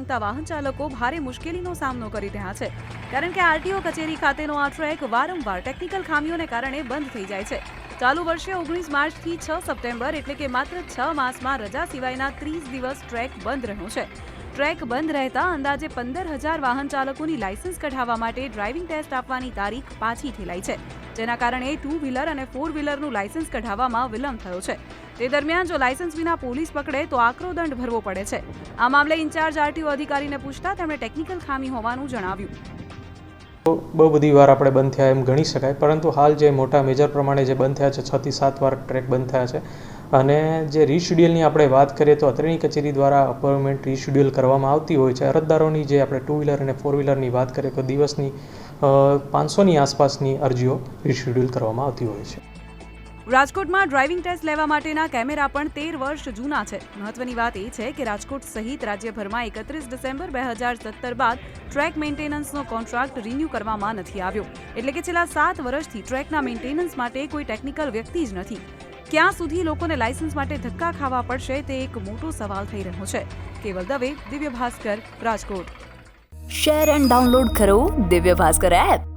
માંગતા વાહન ચાલકો ભારે મુશ્કેલીનો સામનો કરી રહ્યા છે. કારણ કે આરટીઓ કચેરી ખાતેનો આ ટ્રેક વારંવાર ટેકનિકલ ખામીઓને કારણે બંધ થઈ જાય છે. ચાલુ વર્ષે ઓગણીસ માર્ચથી છ સપ્ટેમ્બર એટલે કે માત્ર છ માસમાં રજા સિવાયના ત્રીસ દિવસ ટ્રેક બંધ રહ્યો છે. ટ્રેક બંધ રહેતા અંદાજે પંદર હજાર વાહન ચાલકોની લાયસન્સ કઢાવવા માટે ડ્રાઇવિંગ ટેસ્ટ આપવાની તારીખ પાછી ઠેલાઈ છે. જેના કારણે ટુ વ્હીલર અને ફોર વ્હીલરનું લાયસન્સ કઢાવવામાં વિલંબ થયો છે. તે દરમિયાન જો લાયસન્સ વિના પોલીસ પકડે તો આકરો દંડ ભરવો પડે છે. આ મામલે ઇન્ચાર્જ આરટીઓ અધિકારીને પૂછતા તેમણે ટેકનિકલ ખામી હોવાનું જણાવ્યું. બહુ બધી વાર આપણે બંધ થયા એમ ગણી શકાય, પરંતુ હાલ જે મોટા મેજર પ્રમાણે જે બંધ થયા છે છથી સાત વાર ટ્રેક બંધ થયા છે અને જે રીશેડ્યુલની આપણે વાત કરીએ તો અત્રેની કચેરી દ્વારા અપોઇન્ટમેન્ટ રીશેડ્યુલ કરવામાં આવતી હોય છે. અરજદારોની જે આપણે ટુ વ્હીલર અને ફોર વ્હીલરની વાત કરીએ તો દિવસની પાંચસોની આસપાસની અરજીઓ રીશેડ્યુલ કરવામાં આવતી હોય છે. રાજકોટમાં ડ્રાઇવિંગ ટેસ્ટ લેવા માટેના કેમેરા પણ તેર વર્ષ જૂના છે. મહત્વની વાત એ છે કે રાજકોટ સહિત રાજ્યભરમાં એકત્રીસ ડિસેમ્બર બે હજાર સત્તર બાદ ટ્રેક મેન્ટેનન્સનો કોન્ટ્રાક્ટ રિન્યૂ કરવામાં નથી આવ્યો. એટલે કે છેલ્લા સાત વર્ષથી ટ્રેકના મેન્ટેનન્સ માટે કોઈ ટેકનિકલ વ્યક્તિ જ નથી. ક્યાં સુધી લોકોને લાયસન્સ માટે ધક્કા ખાવા પડશે તે એક મોટો સવાલ થઈ રહ્યો છે. Keval Dave Divya Bhaskar Rajkot. Share and download કરો દિવ્ય ભાસ્કર એપ.